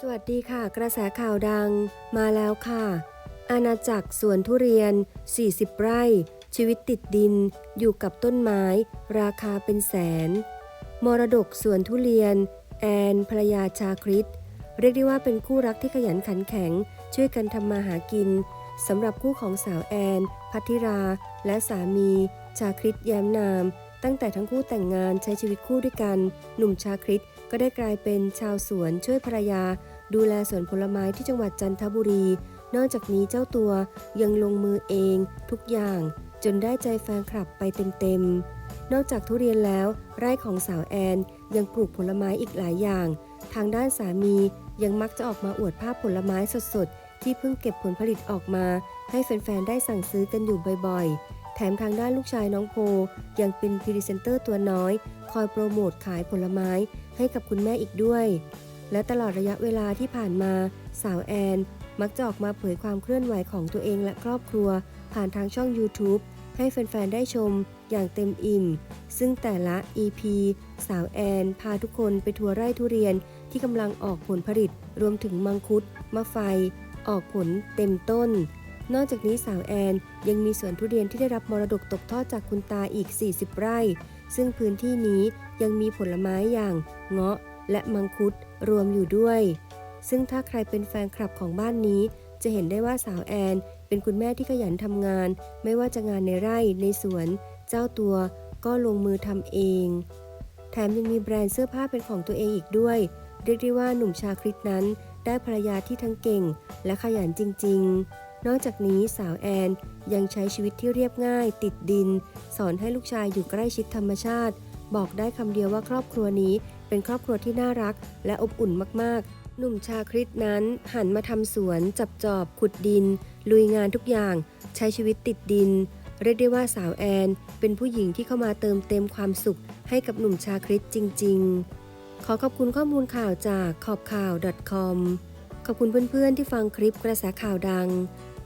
สวัสดีค่ะ กระแสข่าวดังมาแล้วค่ะ อาณาจักรสวนทุเรียน 40 ไร่ ชีวิตติดดิน อยู่กับต้นไม้ ราคาเป็นแสน มรดกสวนทุเรียน แอนภรยาชาคริตเรียกได้ว่าเป็นคู่รักที่ขยันขันแข็ง ช่วยกันทำมาหากินสำหรับคู่ของสาวแอน พัทธิรา และสามี ชาคริตแย้มนาม ตั้งแต่ทั้งคู่แต่งงานใช้ชีวิตคู่ด้วยกัน หนุ่มชาคริตก็ได้กลายเป็นชาวสวนช่วยภรรยา ดูแลสวนผลไม้ที่จังหวัดจันทบุรี นอกจากนี้เจ้าตัวยังลงมือเองทุกอย่าง จนได้ใจแฟนคลับไปเต็มๆ นอกจากทุเรียนแล้ว ไร่ของสาวแอนยังปลูกผลไม้อีกหลายอย่าง ทางด้านสามียังมักจะออกมาอวดภาพผลไม้สดๆ ที่เพิ่งเก็บผลผลิตออกมา ให้แฟนๆ ได้สั่งซื้อกันอยู่บ่อยๆ แถมทางด้านลูกชายน้องโพ ยังเป็นพรีเซนเตอร์ตัวน้อย คอยโปรโมทขายผลไม้ให้กับคุณแม่อีกด้วย และตลอดระยะเวลาที่ผ่านมา สาวแอน มักจะออกมาเผยความเคลื่อนไหวของตัวเองและครอบครัว ผ่านทางช่อง YouTube ให้แฟน ๆ ได้ชมอย่างเต็มอิ่ม ซึ่งแต่ละ EP สาวแอน พาทุกคนไปทัวร์ไร่ทุเรียนที่กำลังออกผลผลิต รวมถึงมังคุดมะไฟ ออกผลเต็มต้น นอกจากนี้สาวแอนยังมีสวนทุเรียนที่ได้รับมรดกตกทอดจากคุณตาอีก 40 ไร่ ซึ่งพื้นที่นี้ยังมีผลไม้อย่างเงาะและมังคุดรวมอยู่ด้วย ซึ่งถ้าใครเป็นแฟนคลับของบ้านนี้ จะเห็นได้ว่าสาวแอนเป็นคุณแม่ที่ขยันทำงาน ไม่ว่าจะงานในไร่ในสวน เจ้าตัวก็ลงมือทำเอง แถมยังมีแบรนด์เสื้อผ้าเป็นของตัวเองอีกด้วย เรียกได้ว่าหนุ่มชาคริตนั้น ได้ภรรยาที่ทั้งเก่ง และขยันจริง ๆ นอกจากนี้สาวแอนยังใช้ชีวิตที่เรียบง่าย ติดดิน สอนให้ลูกชายอยู่ใกล้ชิดธรรมชาติ บอกได้คำเดียวว่าครอบครัวนี้เป็นครอบครัวที่น่ารัก และอบอุ่นมากๆ หนุ่มชาคริตนั้นหันมาทำสวน จับจอบ ขุดดิน ลุยงานทุกอย่าง ใช้ชีวิตติดดิน เรียกได้ว่าสาวแอน เป็นผู้หญิงที่เข้ามาเติมเต็มความสุข ให้กับหนุ่มชาคริตจริง ๆ ขอขอบคุณข้อมูลข่าวจากขอบข่าว .com ขอบคุณเพื่อนๆที่ฟังคลิปกระแสข่าวดัง